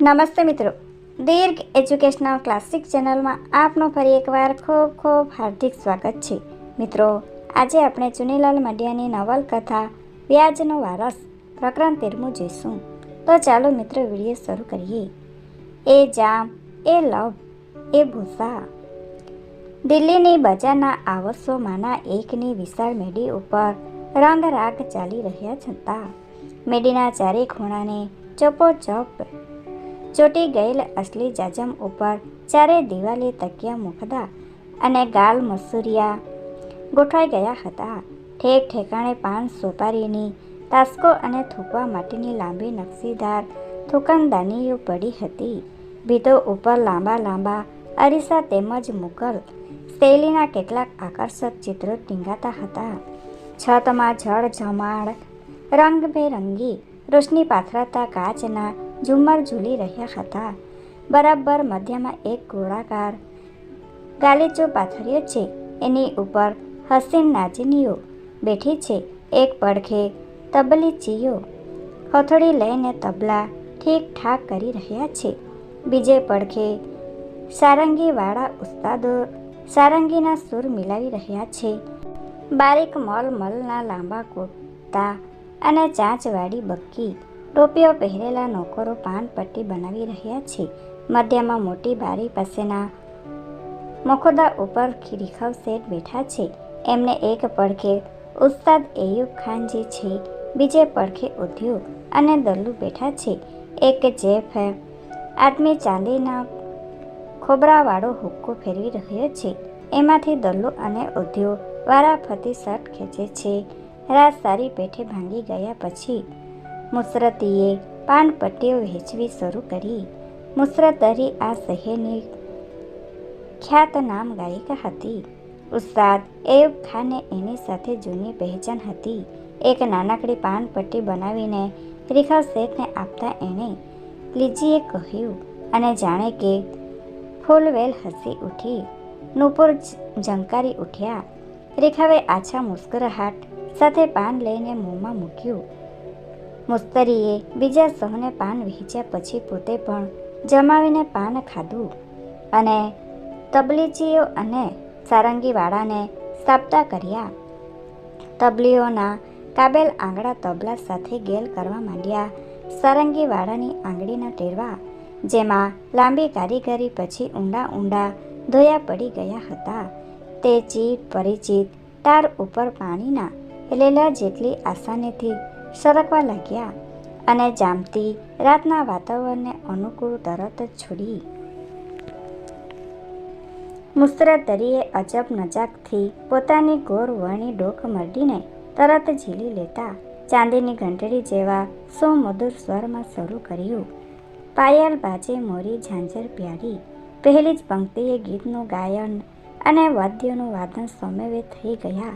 નમસ્તે મિત્રો. દીર્ઘ educational classic ચેનલમાં આપનું ફરી એકવાર ખૂબ ખૂબ હાર્દિક સ્વાગત છે. મિત્રો, આજે આપણે ચુનીલાલ મડિયાની નવલકથા વ્યાજનો વારસ પ્રકરણ તેરમું જોઈશું. તો ચાલો મિત્રો, વીડિયો શરૂ કરીએ. એ જામ, એ લવ, એ ભૂસા. દિલ્હીની બજારના આવસોમાંના એકની વિશાળ મેડી ઉપર રંગરાગ ચાલી રહ્યા છતાં. મેડીના ચારે ખૂણાને ચપોચપ ચોટી ગયેલ અસલી જાજમ ઉપર ચારે દિવાલે તકિયા મુખદા અને ગાલ મસૂરિયા ગોઠવાઈ ગયા હતા. ઠેક ઠેકાણે પાન સોપારીની તાસ્કો અને થૂકવા માટેની લાંબી નકશીદાર થૂકનદાનીઓ પડી હતી. ભીતો ઉપર લાંબા લાંબા અરીસા તેમજ મુગલ શૈલીના કેટલાક આકર્ષક ચિત્રો ટીંગાતા હતા. છતમાં જળ જમાડ, રંગબેરંગી, રોશની પાથરાતા કાચના ઝુમ્મર ઝૂલી રહ્યા હતા. બરાબર મધ્યમાં એક ગોળાકાર ગાલીચો પાથર્યો છે. એની ઉપર હસીન નાજનીઓ બેઠી છે. એક પડખે તબલી ચીઓ હથોડી લઈને તબલા ઠીક ઠાક કરી રહ્યા છે. બીજે પડખે સારંગીવાળા ઉસ્તાદો સારંગીના સૂર મિલાવી રહ્યા છે. બારીક મલ મલના લાંબા કુર્તા અને ચાંચવાળી બક્કી ટોપીઓ પહેરેલા નોકરો પાન પટ્ટી બનાવી રહ્યા છે. મધ્યમાં મોટી બારી પાસેના મખોદા ઉપર ખીરીખવ શેઠ બેઠા છે. એમને એક પડખે ઉસ્તાદ એયુબ ખાનજી છે, બીજે પડખે ઉદ્યોગ અને દલ્લુ બેઠા છે. એક જેફ આદમી ચાંદીના ખોબરાવાળો હુક્કો ફેરવી રહ્યો છે. એમાંથી દલ્લુ અને ઉદ્યોગ વારાફરતી શર્ટ ખેંચે છે. રાત સારી પેઠે ભાંગી ગયા પછી મુસરતીએ પાનપટ્ટીઓ વહેંચવી શરૂ કરી. મુસરતરી આ શહેરની ખ્યાતનામ ગાયિકા હતી. ઉસ્તાદ એયુબ ખાને એની સાથે જૂની પહેચાન હતી. એક નાનકડી પાનપટ્ટી બનાવીને રિખાવ શેઠને આપતા એણે લીજીએ કહ્યું અને જાણે કે ફૂલવેલ હસી ઉઠી. નુપુર ઝંકારી ઉઠ્યા. રેખાવે આછા મુસ્કરાહટ સાથે પાન લઈને મોંમાં મૂક્યું. મુસ્તરીએ બીજા સૌને પાન વહેંચ્યા પછી પોતે પણ જમાવીને પાન ખાધું. અને તબલીચીઓ અને સારંગીવાળાને સાપતા કર્યા. તબલીઓના કાબેલ આંગળા તબલા સાથે ગેલ કરવા માંડ્યા. સારંગીવાળાની આંગળીના ટેરવા, જેમાં લાંબી કારીગરી પછી ઊંડા ઊંડા ધોયા પડી ગયા હતા. તે ચીટ, પરિચિત, તાર ઉપર પાણીના લેલા જેટલી આસાનીથી સરકવા લાગ્યા અને જામતી રાતના વાતાવરણને અનુકૂળ તરત જ છોડી મુસ્તરતરીએ અજબ નજાકથી પોતાની ગોર વણી ડોક મરડીને તરત ઝીલી લેતા ચાંદીની ઘંટડી જેવા સુમધુર સ્વરમાં શરૂ કર્યું. પાયલ બાજે મોરી ઝાંઝર પ્યારી. પહેલી જ પંક્તિએ ગીતનું ગાયન અને વાદ્યોનું વાદન સમવેત થઈ ગયા.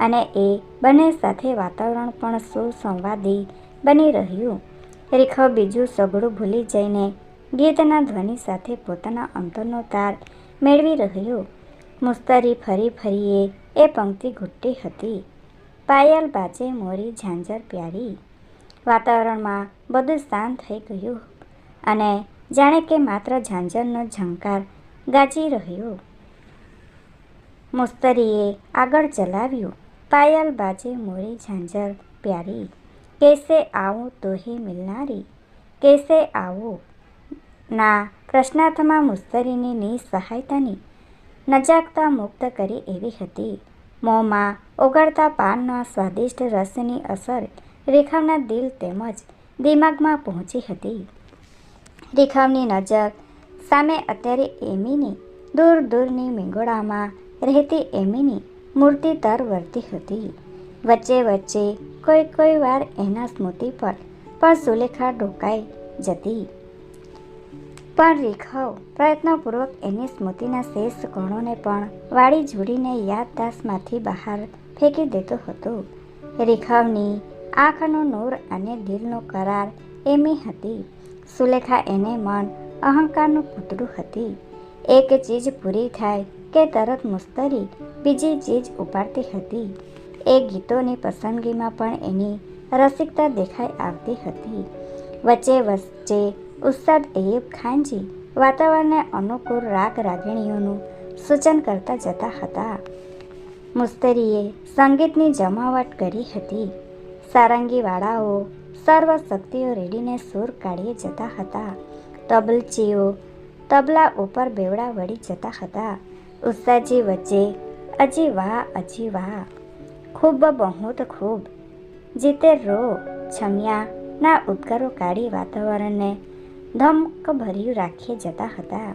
અને એ બંને સાથે વાતાવરણ પણ સુસંવાદી બની રહ્યું. રેખો બીજું સગડું ભૂલી જઈને ગીતના ધ્વનિ સાથે પોતાના અંતરનો તાર મેળવી રહ્યો. મુસ્તરી ફરી ફરીએ એ પંક્તિ ઘૂંટી હતી. પાયલ બાજે મોરી ઝાંઝર પ્યારી. વાતાવરણમાં બધું શાંત થઈ ગયું અને જાણે કે માત્ર ઝાંઝરનો ઝંકાર ગાજી રહ્યો. મુસ્તરીએ આગળ ચલાવ્યું. પાયલ બાજે મોરી ઝાંઝર પ્યારી, કેસે આવું તોહી મિલનારી? કેસે આવું? ના, પ્રશ્નાર્થમાં મુસ્તરીની નિસહાયતાની નજાકતા મુક્ત કરી એવી હતી. મોંમાં ઓગળતા પાનના સ્વાદિષ્ટ રસની અસર રેખાવના દિલ તેમજ દિમાગમાં પહોંચી હતી. રેખાવની નજર સામે અત્યારે એમીની દૂર દૂરની મીંગોળામાં રહેતી એમીની મૂર્તિ તરવરતી હતી. વચ્ચે વચ્ચે કોઈ કોઈ વાર એના સ્મૃતિ પર પણ સુલેખા ઢોકાઈ જતી. પણ રીખવ પ્રયત્નપૂર્વક એની સ્મૃતિના શેષ કણોને પણ વાળી જોડીને યાદદાસમાંથી બહાર ફેંકી દેતો હતો. રીખવની આંખનો નૂર અને દિલનો કરાર એમી હતી. સુલેખા એને મન અહંકારનું પૂતળું હતી. એક ચીજ પૂરી થાય કે તરત મુસ્તરી બીજી ચીજ ઉપાડતી હતી. એ ગીતોની પસંદગીમાં પણ એની રસિકતા દેખાઈ આવતી હતી. વચ્ચે વચ્ચે ઉસ્તાદ એયુબ ખાનજી વાતાવરણને અનુકૂળ રાગ રાગીણીઓનું સૂચન કરતા જતા હતા. મુસ્તરીએ સંગીતની જમાવટ કરી હતી. સારંગીવાળાઓ સર્વ શક્તિઓ રેડીને સૂર કાઢીએ જતા હતા. તબલચીઓ તબલા ઉપર બેવડા વળી જતા હતા. ઉસ્તાદજી વચ્ચે અજી વાહ અજી વાહ ખૂબ બહુત ખૂબ. જીતે રો, છમિયા, ના ઉદ્ગારો કાઢી વાતાવરણને ધમકભર્યું રાખી જતા હતા.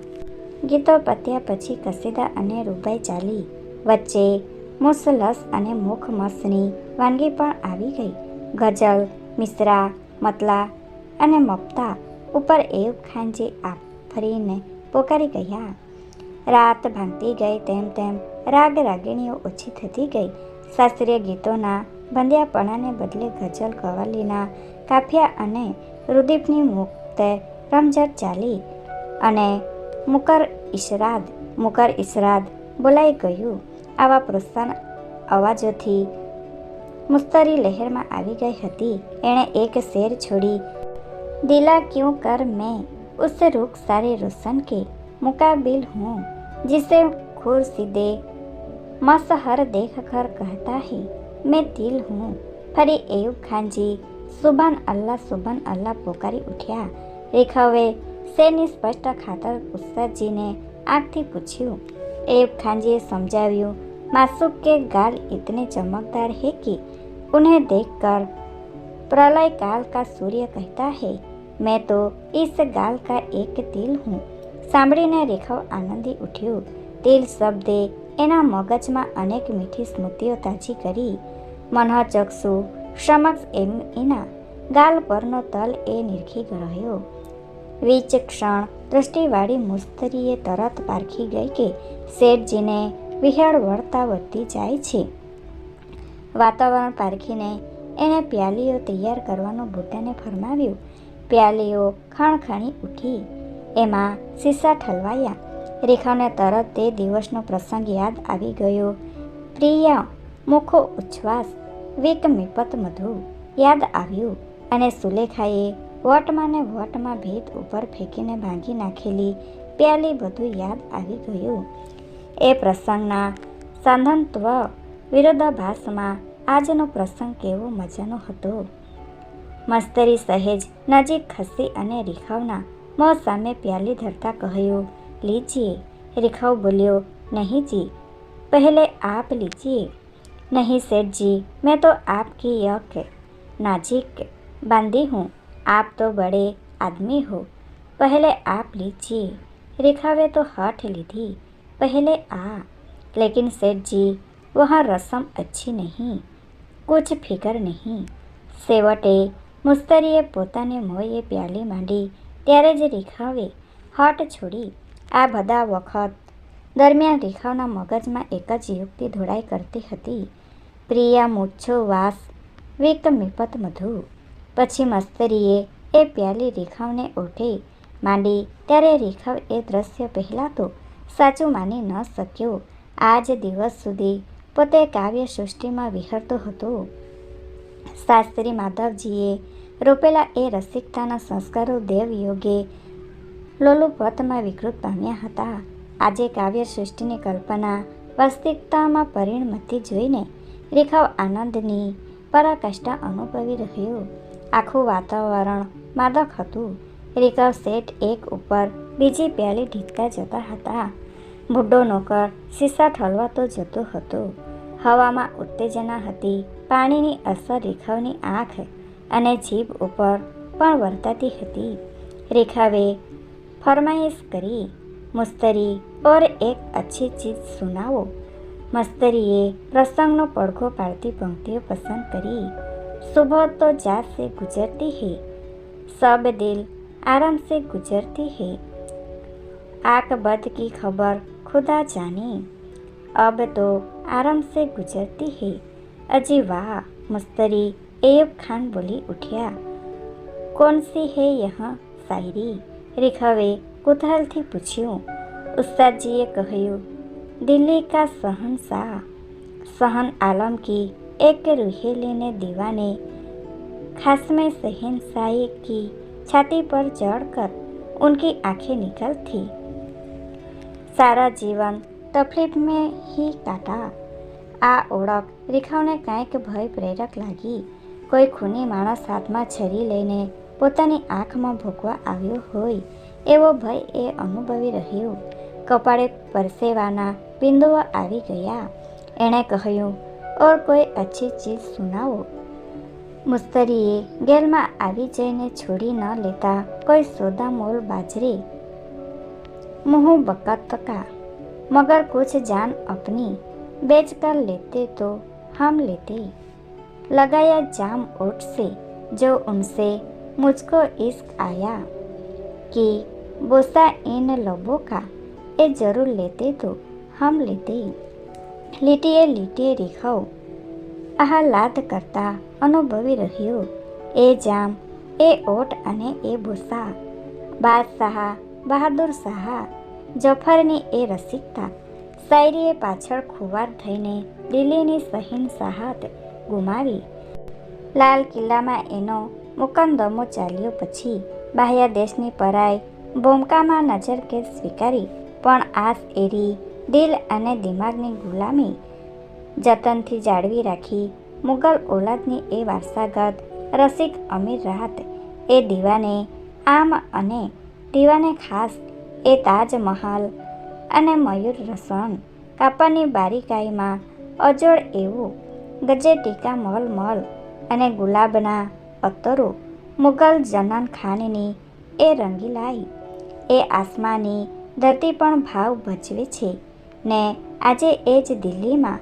ગીતો પત્યા પછી કસીદા અને રૂબાઈ ચાલી. વચ્ચે મુસલસ અને મુખમસની વાનગી પણ આવી ગઈ. ગઝલ, મિશ્રા, મતલા અને મમતા ઉપર એયુબ ખાનજી આફરીને પોકારી ગયા. રાત ભાંગતી ગઈ તેમ તેમ રાગ રાગીણીઓ ઓછી થતી ગઈ. શાસ્ત્રીય ગીતોના બંધ્યાપણાને બદલે ગઝલ, કવાલીના કાફિયા અને રુદીપની મુક્ત રમઝટ ચાલી અને મુકર ઈશરાદ મુકર ઈશરાદ બોલાઈ ગયું. આવા પ્રોત્સાહન અવાજોથી મુસ્તરી લહેરમાં આવી ગઈ હતી. એણે એક શેર છોડી, દિલા ક્યું કર મેં? ઉસ રૂખ સારે રોશન કે मुकाबिल हूँ जिसे खुर सीधे मसहर देख कर कहता है मैं दिल हूँ ફરી એયુબ ખાનજી સુબાન અલ્લાહ સુબાન અલ્લાહ પોકારી ઉઠ્યા રેખાવે શેરની સ્પષ્ટ ખાતર ઉસ્તાદજીને આંખથી પૂછ્યું એયુબ ખાનજીએ સમજાવ્યું मासूक के गाल इतने चमकदार है कि उन्हें देखकर प्रलय काल का सूर्य कहता है मैं तो इस गाल का એક તિલ હું સાંભળીને રેખાવ આનંદી ઉઠ્યો તિલ શબ્દે એના મગજમાં અનેક મીઠી સ્મૃતિઓ તાજી કરી. મનોચક્ષુ સમક્ષ એમ એના ગાલ પરનો તલ એ નિરખી રહ્યો વિચક્ષણ દૃષ્ટિવાળી મુસ્તરીએ તરત પારખી ગઈ કે શેઠજીને વિહેળ વળતા વધતી જાય છે. વાતાવરણ પારખીને એણે પ્યાલીઓ તૈયાર કરવાનું બુટ્ટાને ફરમાવ્યું. પ્યાલીઓ ખણખણી ઉઠી. એમાં સીસા ઠલવાયા. રેખાને તરત તે દિવસનો પ્રસંગ યાદ આવી ગયો. પ્રિયા, મુખો ઉચ્છ્વાસ, વેક મિપત મધુ. યાદ આવ્યું અને સુલેખાએ વટમાં ને વટમાં ભેદ ઉપર ફેંકીને ભાંગી નાખેલી પ્યાલી બધું યાદ આવી ગયું. એ પ્રસંગના સાંધનત્વ વિરોધાભાસમાં આજનો પ્રસંગ કેવો મજાનો હતો. મસ્તરી સહેજ નજીક ખસી અને રીખાવના મોં સામે પ્યાલી ધરતા કહ્યું લીજીએ રીખાવ બોલ્યો નહીં જી પહેલે આપ લીજીએ नहीं सेठ जी मैं तो आपकी यक नाजिक बांधी हूँ आप तो बड़े आदमी हो पहले आप लीजिए रेखावे तो हठ लीधी पहले आ लेकिन सेठ जी वहाँ रस्म अच्छी नहीं कुछ ફિકર નહીં સેવટે મુસ્તરીએ પોતાને મોંએ પ્યાલી માંડી ત્યારે જ રેખાવે હટ છોડી આ બધા વખત. દરમિયાન રેખાવના મગજમાં એક જ યુક્તિ ધોળાઈ કરતી હતી. પ્રિયા, મૂછો, વાસ, વિક મિપત મધુ. પછી મસ્તરીએ એ પ્યાલી રેખાવને ઓઠે માંડી. ત્યારે રેખાવ એ દ્રશ્ય પહેલાં તો સાચું માની ન શક્યો. આજ દિવસ સુધી પોતે કાવ્ય સૃષ્ટિમાં વિહરતો હતો. શાસ્ત્રી માધવજીએ રોપેલા એ રસિકતાના સંસ્કારો દેવયોગે લોલુપતમાં વિકૃત પામ્યા હતા. આજે કાવ્ય સૃષ્ટિની કલ્પના વાસ્તવિકતામાં પરિણમતી જોઈને રેખાવ આનંદની પરાકાષ્ઠા અનુભવી રહ્યો. આખું વાતાવરણ માદક હતું. રેખાવ સેટ એક ઉપર બીજી પ્યાલી ઢીકતા જતા હતા. બુડ્ડો નોકર સીસા ઠલવાતો જતો હતો. હવામાં ઉત્તેજના હતી. પાણીની અસર રેખાવની આંખ અને જીભ ઉપર પણ વર્તાતી હતી. રેખાવે ફરમાઈશ કરી, મુસ્તરી, ઓર એક અચ્છી ચીજ સુનાવો. મસ્તરીએ પ્રસંગનો પડઘો પાડતી પંક્તિઓ પસંદ કરી. સુબહ તો જાત સે ગુજરતી હે, સબ દિલ આરામ સે ગુજરતી હે. આક બધ કી ખબર ખુદા જાને, અબ તો આરામ સે ગુજરતી હે. અજી વાહ, મસ્તરી एब खान बोली उठिया कौन सी है यहाँ શાયરી રેખાવે કુતૂહલથી પૂછ્યું ઉસ્તાદજીએ કહ્યું દિલ્હી કા શહનશાહ શહન આલમ કી એક રૂહેલીને દીવાને ખાસ મેં શહેનશાહી કી छाती पर चढ़कर उनकी आंखें निकल थी સારા જીવન તકલીફ મેં હી કાટા આ ઓળખ રેખાઓને કાંઈક ભય પ્રેરક લાગી કોઈ ખૂની માણસ હાથમાં છરી લઈને પોતાની આંખમાં ભોગવા આવ્યો હોય, એવો ભય એ અનુભવી રહ્યો. કપાળે પરસેવાના બિંદુઓ આવી ગયા. એણે કહ્યું, ઓર કોઈ અચ્છી ચીજ સુનાવો. મુસ્તરીએ ગેલમાં આવી જઈને છોડી ન લેતા કોઈ સોદા મોલ બાજરી, મુહુ બકત તકા મગર કુછ જાન અપની બેચ કર લેતે તો હમ લેતી. लगाया जाम ओट से जो उनसे मुझको इश्क आया कि बोसा इन लबों का ये जरूर लेते तो हम लेते લીટીએ લીટીએ રેખાઓ આહલાદ કરતા અનુભવી રહ્યો એ જામ એ ઓટ અને એ ભૂસા બાદશાહ બહાદુર શાહ જફરની એ રસિકતા શાયરીએ પાછળ ખુવાર થઈને દિલ્હીની સહીન સાહત ગુમાવી. લાલ કિલ્લામાં એનો મુકંદમો ચાલ્યો પછી બાહ્ય દેશની પરાઈ ભૂમકામાં નજરકેદ સ્વીકારી, પણ આસ એરી, દિલ અને દિમાગની ગુલામી જતનથી જાળવી રાખી મુગલ ઓલાદની એ વારસાગત રસિક અમીર રાહત, એ દીવાને આમ અને દીવાને ખાસ, એ તાજમહાલ અને મયુર રસણ કાપડની બારીકાઈમાં અજોડ એવું ગજે ટીકા મલ મલ અને ગુલાબના અતરો મુગલ જનાન ખાનની એ રંગીલાઈ એ આસમાની ધરતી પણ ભાવ ભજવે છે ને આજે એ જ દિલ્હીમાં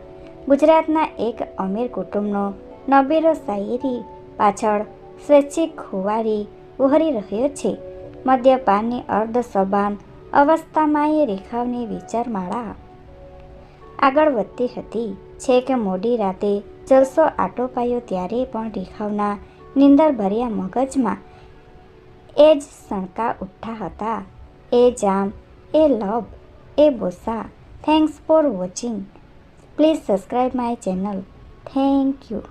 ગુજરાતના એક અમીર કુટુંબનો નબીરો શાયરી પાછળ સ્વૈચ્છિક ખુવારી ઉહરી રહ્યો છે. મદ્યપાનની અર્ધ સબાન અવસ્થામાં એ રેખાવની વિચારમાળા આગળ વધતી હતી. છે કે મોડી રાતે જલસો આટોપાયો ત્યારે પણ રીખાવના નિંદર ભર્યા મગજમાં એ જ સણકા ઉઠ્ઠા હતા. એ જામ, એ લવ એ બોસા. Thanks for watching please subscribe my channel thank you